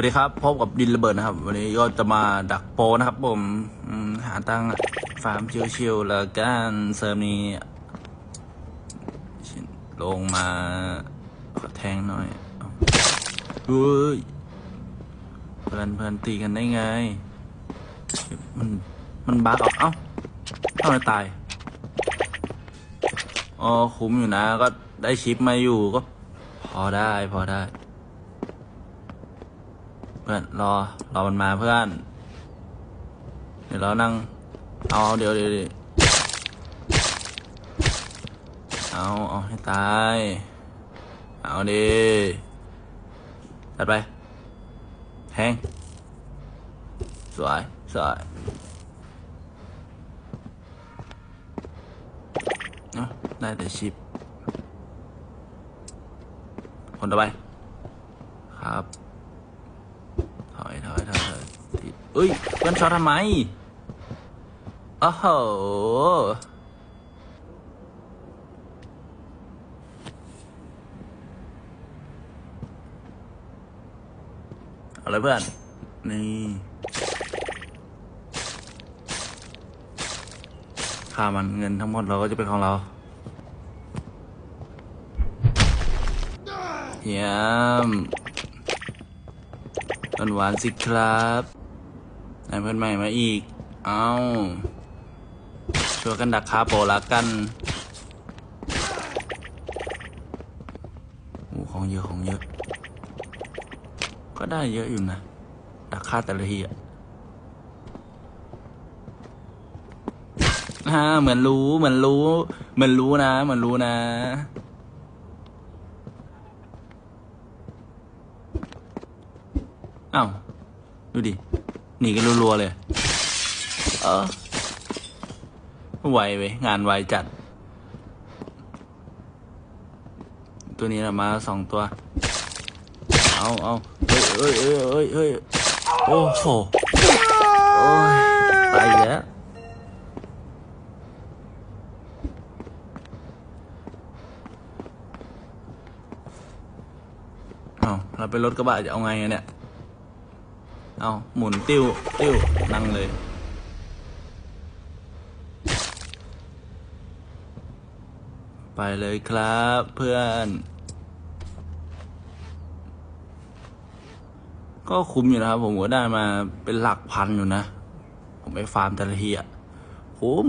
วัสดีครับพบกับดินระเบิดนะครับ วันนี้ก็จะมาดักโปนะครับ ผมหาตั้งฟาร์มเชิวๆแล้วกันเซิร์ฟนี้ ลงมาขอแทงหน่อยเฮ้ยเพื่อนเพื่อนตีกันได้ไง มันมันบักออกเอ้าเอ้าไมตายอ๋อคุ้มอยู่นะ ก็ได้ชิปมาอยู่ก็ พอได้พอได้ พื่อนรอรอมันมาเพื่อน เดี๋ยวเรานั่ง เอาเดี๋ยวเดี๋ยวเอาเอาให้ตาย เอาดิจัดไปแทงสวยสวยได้แต่ชิปคนต่อไป ครับ เอ้ยเพื่อนช็อตทำไมโอ้โหอาเลยเพื่อน นี่ค่ามันเงินทั้งหมดเราก็จะเป็นของเราเยี่ยมหวานหวานสิครับ นายเพื่อนใหม่มาอีก เอาช่วยกันดักคาโปละกันโอ้ของเยอะของเยอะ ก็ได้เยอะอยู่นะ ดักคาแต่ละทีอะฮ่าเหมือนรู้เหมือนรู้ เหมือนรู้นะเหมือนรู้นะอ้าวดูดิ หนีกันรัวๆเลย เออไวเว้ยงานไวจัด ตัวนี้นะมาสองตัว เอาเอาเอ้ยเอ้ยเอ้ยเอ้ยโอ้โหโอ้ยตายแล้วเอาเราไปรถกระบะจะเอาไงเนี่ย เอาหมุนติ้ว ติ้ว นั่งเลย ไปเลยครับเพื่อน ก็คุ้มอยู่นะครับ ผมก็ได้มาเป็นหลักพันอยู่นะ ผมไปฟาร์มแต่ละทีอะคุ้ม